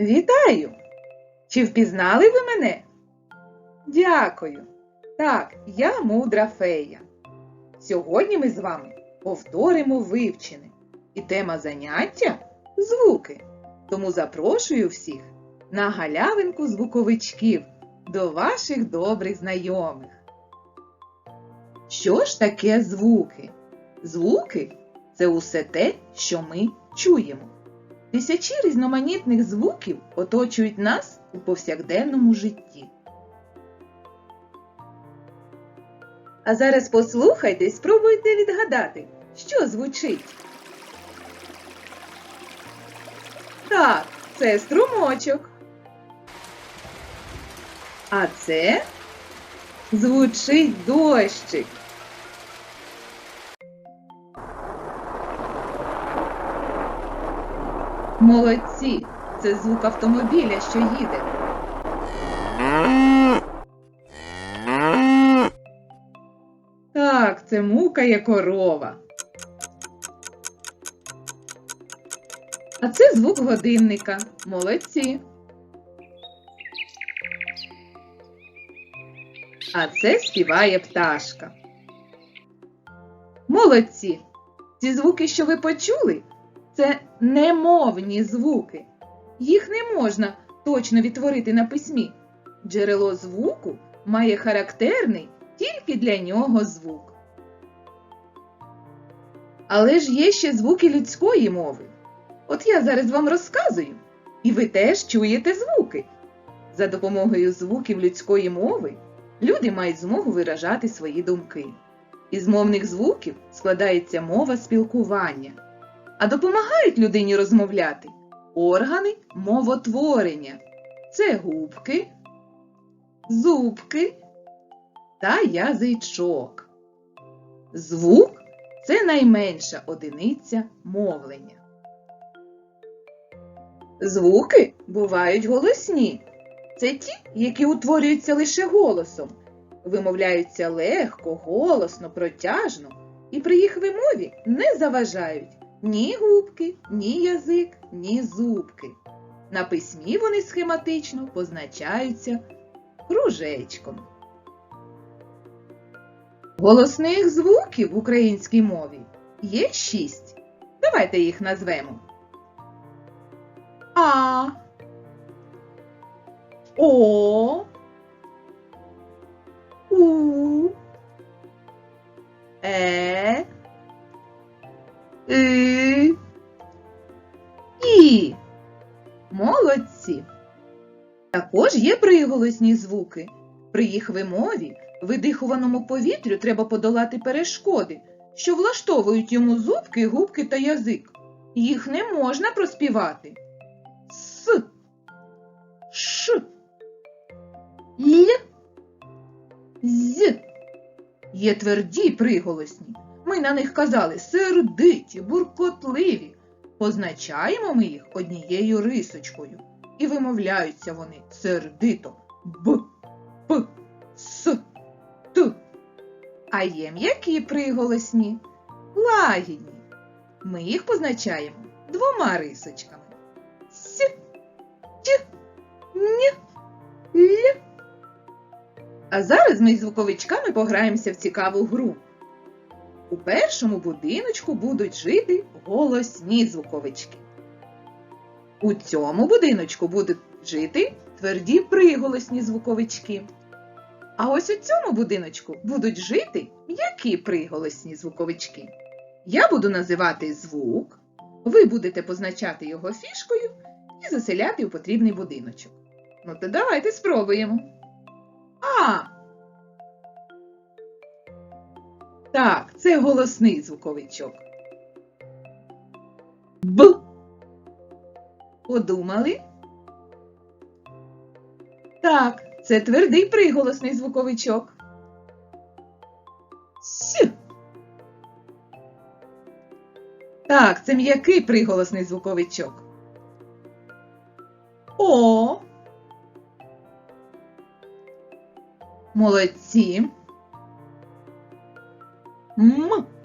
Вітаю! Чи впізнали ви мене? Дякую. Так, я мудра фея. Сьогодні ми з вами повторимо вивчене. І тема заняття звуки. Тому запрошую всіх на галявинку звуковичків до ваших добрих знайомих. Що ж таке звуки? Звуки це усе те, що ми чуємо. Тисячі різноманітних звуків оточують нас у повсякденному житті. А зараз послухайте і спробуйте відгадати, що звучить. Так, це струмочок. А це звучить дощик. Молодці! Це звук автомобіля, що їде. Так, це мукає корова. А це звук годинника. Молодці. А це співає пташка. Молодці! Ці звуки, що ви почули, це немовні звуки. Їх не можна точно відтворити на письмі. Джерело звуку має характерний тільки для нього звук. Але ж є ще звуки людської мови. От я зараз вам розказую, і ви теж чуєте звуки. За допомогою звуків людської мови люди мають змогу виражати свої думки. Із мовних звуків складається мова спілкування, а допомагають людині розмовляти органи мовотворення це губки, зубки та язичок. Звук це найменша одиниця мовлення. Звуки бувають голосні. Це ті, які утворюються лише голосом, вимовляються легко, голосно, протяжно і при їх вимові не заважають ні губки, ні язик, ні зубки. На письмі вони схематично позначаються кружечком. Голосних звуків в українській мові є шість. Давайте їх назвемо. А. О. У. Е. И. І. Молодці. Також є приголосні звуки. При їх вимові видихуваному повітрю треба подолати перешкоди, що влаштовують йому зубки, губки та язик. Їх не можна проспівати. С. Ш. Л. З. Є тверді приголосні. На них казали сердиті, буркотливі. Позначаємо ми їх однією рисочкою. І вимовляються вони сердито Б, П, С, Т. А є м'які приголосні, лагідні. Ми їх позначаємо двома рисочками. С, Т, Н, Л. А зараз ми з звуковичками пограємося в цікаву гру. У першому будиночку будуть жити голосні звуковички. У цьому будиночку будуть жити тверді приголосні звуковички. А ось у цьому будиночку будуть жити м'які приголосні звуковички. Я буду називати звук, ви будете позначати його фішкою і заселяти у потрібний будиночок. Ну то давайте спробуємо. А! Так, це голосний звуковичок. Б. Подумали? Так, це твердий приголосний звуковичок. С. Так, це м'який приголосний звуковичок. О. Молодці. Mwah!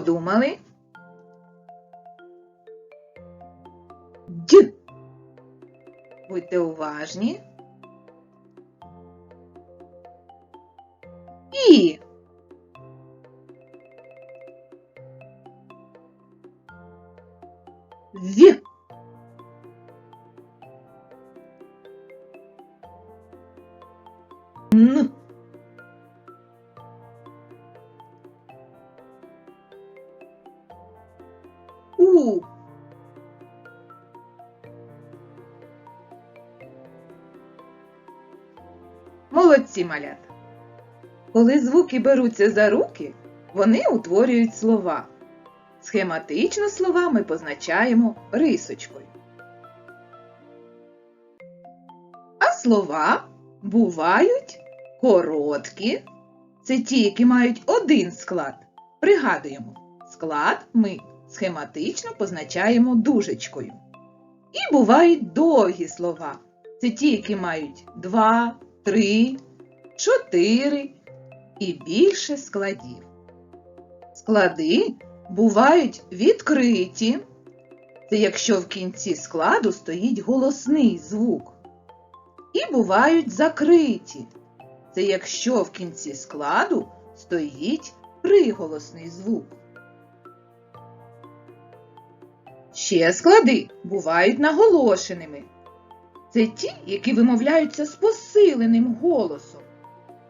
Подумали. Д. Будьте уважні. Молодці малята. Коли звуки беруться за руки, вони утворюють слова. Схематично слова ми позначаємо рисочкою. А слова бувають короткі. Це ті, які мають один склад. Пригадуємо, склад ми схематично позначаємо дужечкою. І бувають довгі слова. Це ті, які мають два, три, чотири і більше складів. Склади бувають відкриті. Це якщо в кінці складу стоїть голосний звук. І бувають закриті. Це якщо в кінці складу стоїть приголосний звук. Ще склади бувають наголошеними. Це ті, які вимовляються з посиленим голосом.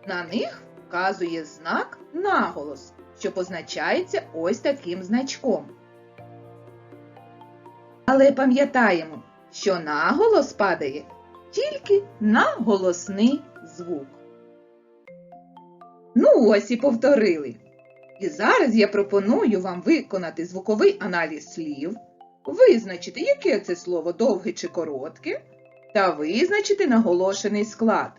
На них вказує знак наголос, що позначається ось таким значком. Але пам'ятаємо, що наголос падає тільки на голосний звук. Ну ось і повторили. І зараз я пропоную вам виконати звуковий аналіз слів, визначити, яке це слово довге чи коротке, та визначити наголошений склад.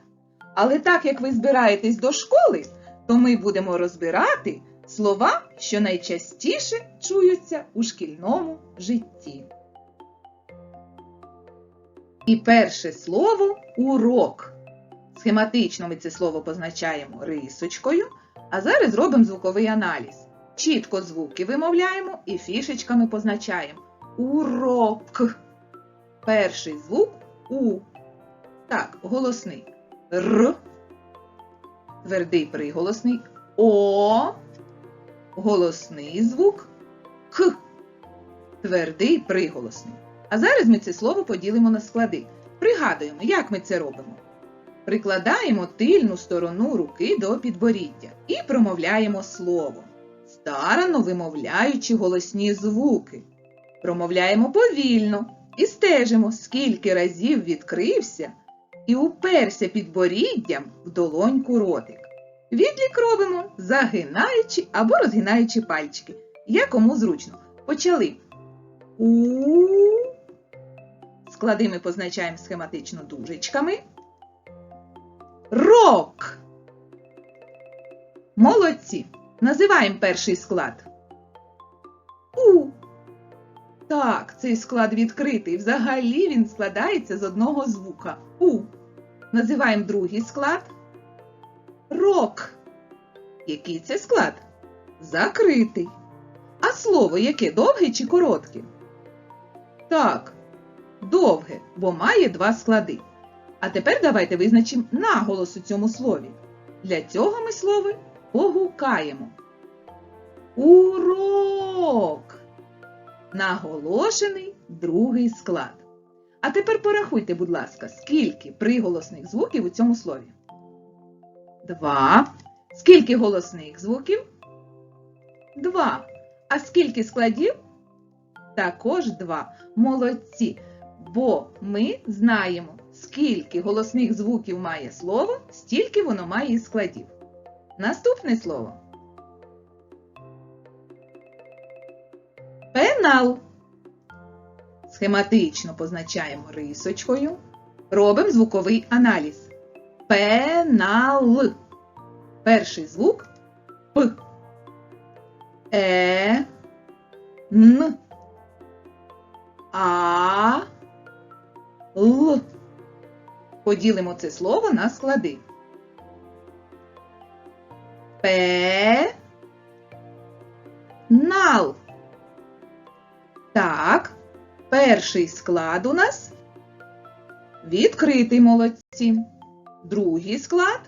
Але так як ви збираєтесь до школи, то ми будемо розбирати слова, що найчастіше чуються у шкільному житті. І перше слово урок. Схематично ми це слово позначаємо рисочкою, а зараз робимо звуковий аналіз. Чітко звуки вимовляємо і фішечками позначаємо. Урок. Перший звук У. Так, голосний. Р. Твердий приголосний. О. Голосний звук. К. Твердий приголосний. А зараз ми це слово поділимо на склади. Пригадуємо, як ми це робимо. Прикладаємо тильну сторону руки до підборіддя і промовляємо слово, старано вимовляючи голосні звуки. Промовляємо повільно і стежимо, скільки разів відкрився і уперся підборіддям в долоньку ротик. Відлік робимо, загинаючи або розгинаючи пальчики. Як кому зручно. Почали. У. Склади ми позначаємо схематично дужечками. Рок. Молодці. Називаємо перший склад. У. Так, цей склад відкритий. Взагалі він складається з одного звука. У. Називаємо другий склад. Рок. Який це склад? Закритий. А слово яке довге чи коротке? Так, довге, бо має два склади. А тепер давайте визначимо наголос у цьому слові. Для цього ми слово погукаємо. Урок. Наголошений другий склад. А тепер порахуйте, будь ласка, скільки приголосних звуків у цьому слові. Два. Скільки голосних звуків? Два. А скільки складів? Також два. Молодці. Бо ми знаємо, скільки голосних звуків має слово, стільки воно має і складів. Наступне слово. Пенал. Схематично позначаємо рисочкою. Робимо звуковий аналіз. Пенал. Перший звук П. Е, Н, А, Л. Поділимо це слово на склади. П, Нал. Так, перший склад у нас відкритий молодці. Другий склад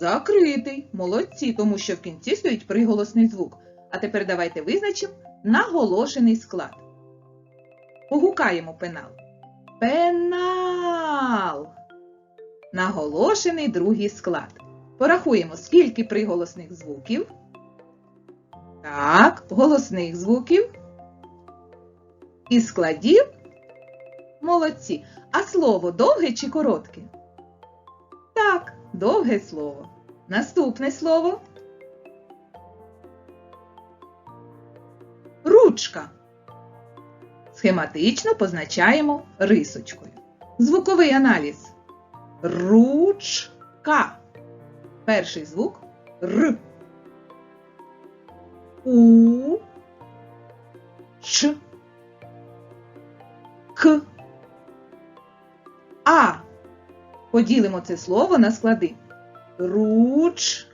закритий молодці, тому що в кінці стоїть приголосний звук. А тепер давайте визначимо наголошений склад. Погукаємо пенал. Пенал. Наголошений другий склад. Порахуємо, скільки приголосних звуків. Так, голосних звуків. І складів. Молодці. А слово довге чи коротке? Так, довге слово. Наступне слово. Ручка. Схематично позначаємо рисочкою. Звуковий аналіз. Ручка. Перший звук Р. У. К. А. Поділимо це слово на склади. Руч.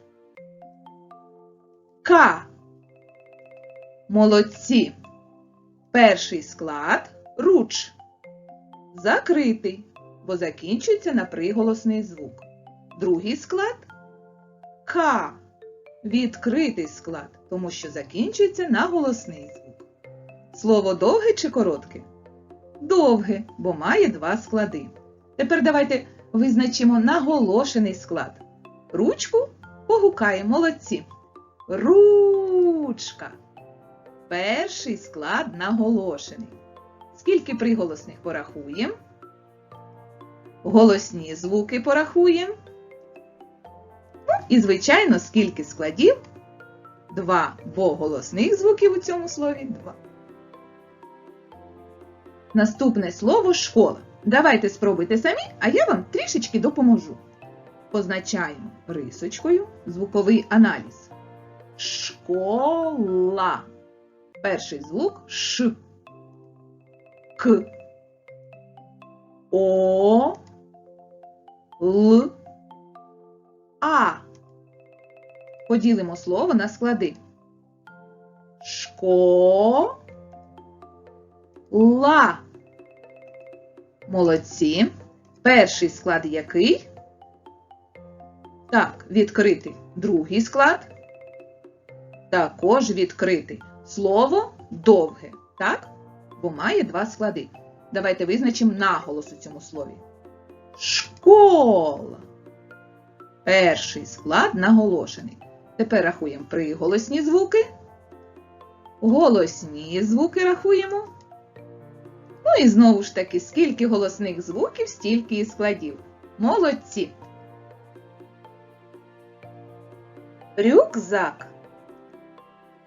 Ка. Молодці. Перший склад руч. Закритий, бо закінчується на приголосний звук. Другий склад К. Відкритий склад, тому що закінчується на голосний звук. Слово довге чи коротке? Довге, бо має два склади. Тепер давайте визначимо наголошений склад. Ручку погукаємо молодці. Ручка. Перший склад наголошений. Скільки приголосних порахуємо? Голосні звуки порахуємо. І, звичайно, скільки складів? Два, бо голосних звуків у цьому слові два. Наступне слово школа. Давайте спробуйте самі, а я вам трішечки допоможу. Позначаємо рисочкою звуковий аналіз. Школа. Перший звук Ш. К. О. Л. А. Поділимо слово на склади. Шко. Ла. Молодці. Перший склад який? Так, відкритий. Другий склад. Також відкритий. Слово довге, так? Бо має два склади. Давайте визначимо наголос у цьому слові. Школа. Перший склад наголошений. Тепер рахуємо приголосні звуки. Голосні звуки рахуємо. Ну і знову ж таки, скільки голосних звуків, стільки і складів. Молодці. Рюкзак.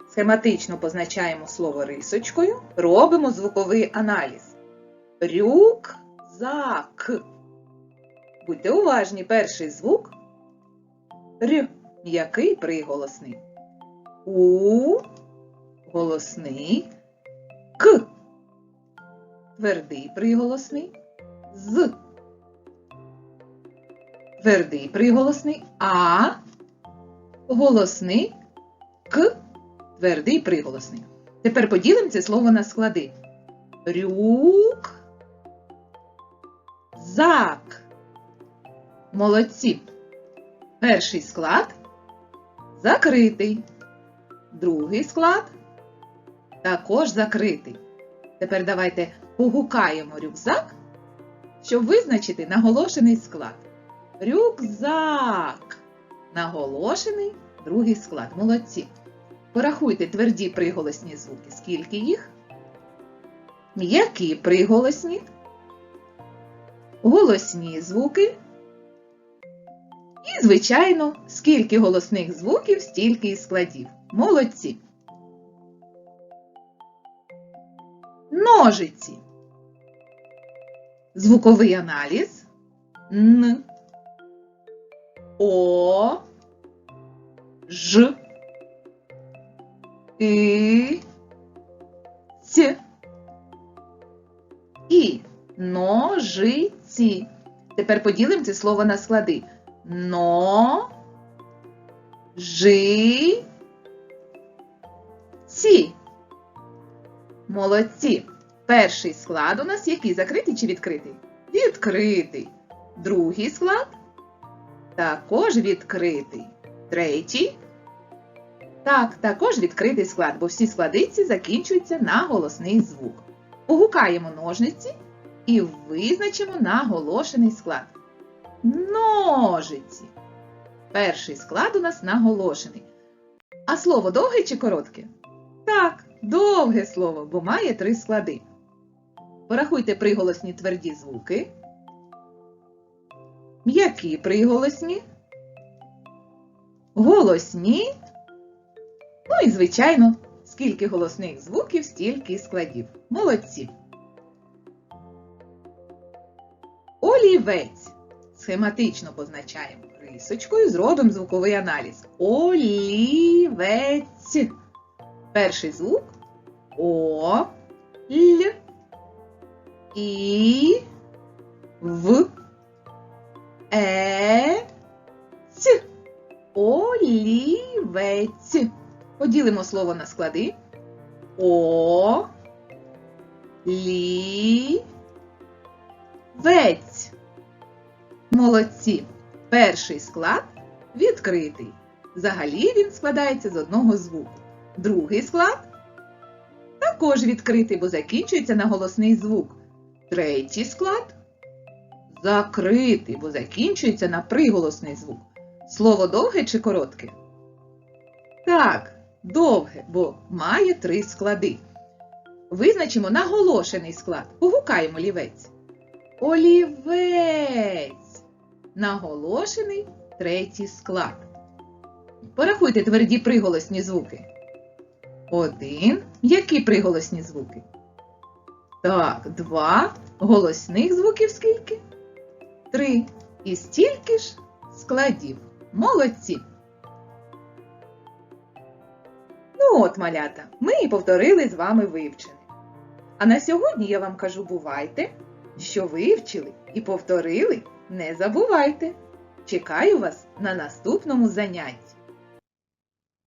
Схематично позначаємо слово рисочкою, робимо звуковий аналіз. Рюкзак. Будьте уважні, перший звук Р. М'який приголосний. У голосний. К. Твердий приголосний. З. Твердий приголосний. А. Голосний. К. Твердий приголосний. Тепер поділимо це слово на склади. Рюк. Зак. Молодці. Перший склад закритий. Другий склад також закритий. Тепер давайте погукаємо рюкзак, щоб визначити наголошений склад. Рюкзак. Наголошений другий склад. Молодці. Порахуйте тверді приголосні звуки. Скільки їх? М'які приголосні, голосні звуки. І, звичайно, скільки голосних звуків, стільки і складів. Молодці. Ножиці. Звуковий аналіз. Н. О. Ж. и, ць. І ножиці. Тепер поділимо це слово на склади. Но, жи, Молодці. Перший склад у нас який? Закритий чи відкритий? Відкритий. Другий склад також відкритий. Третій. Так, також відкритий склад, бо всі складиці закінчуються на голосний звук. Погукаємо ножниці і визначимо наголошений склад. Ножиці. Перший склад у нас наголошений. А слово довге чи коротке? Так, довге слово, бо має три склади. Порахуйте приголосні тверді звуки. М'які приголосні. Голосні. Ну і, звичайно, скільки голосних звуків, стільки складів. Молодці. Олівець. Схематично позначаємо рисочкою, зробимо звуковий аналіз. Олівець. Перший звук О, Л, І, В, Е, Ць. Олівець. Поділимо слово на склади. О, лі, вець. Молодці. Перший склад відкритий. Взагалі він складається з одного звуку. Другий склад також відкритий, бо закінчується на голосний звук. Третій склад закритий, бо закінчується на приголосний звук. Слово довге чи коротке? Так, довге, бо має три склади. Визначимо наголошений склад. Погукаємо олівець. Олівець. Наголошений третій склад. Порахуйте тверді приголосні звуки. Один. Які приголосні звуки? Так, два. Голосних звуків скільки? Три. І стільки ж складів. Молодці. Ну от, малята, ми і повторили з вами вивчене. А на сьогодні я вам кажу бувайте, що вивчили і повторили, не забувайте. Чекаю вас на наступному занятті.